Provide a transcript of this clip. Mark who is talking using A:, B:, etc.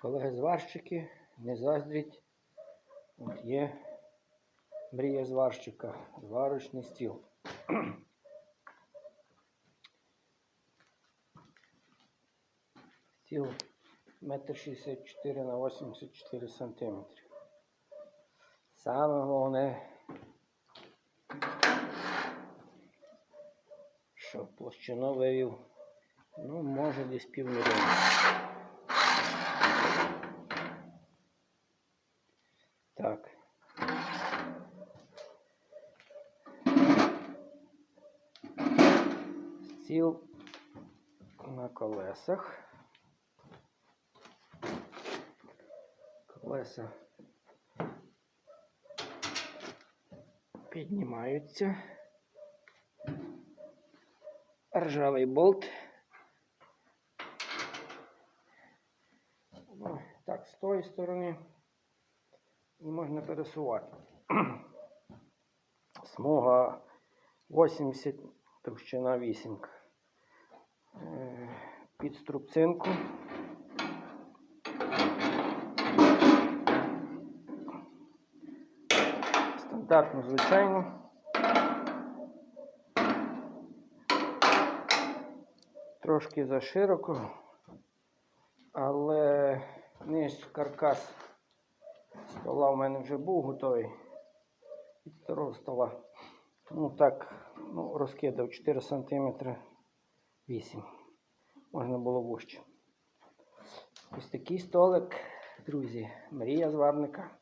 A: Колеги зварщики, не заздріть. От є мрія зварщика, зварочний стіл. Стіл 1,64 на 84 сантиметри. Саме головне, що площину вивів, ну, може десь півмільйона. Так. Стіл на колесах. Колеса піднімаються. Ржавий болт. Ну, так, з тої сторони І можна пересувати. Смуга 80, товщина 8. Е, Під струбцинку. Стандартно, звичайно. Трошки зашироко, але низ каркас стола в мене вже був готовий від старого стола. Ну так, ну, розкидав 4 см 8. Можна було вужче. Ось такий столик, друзі, мрія зварника.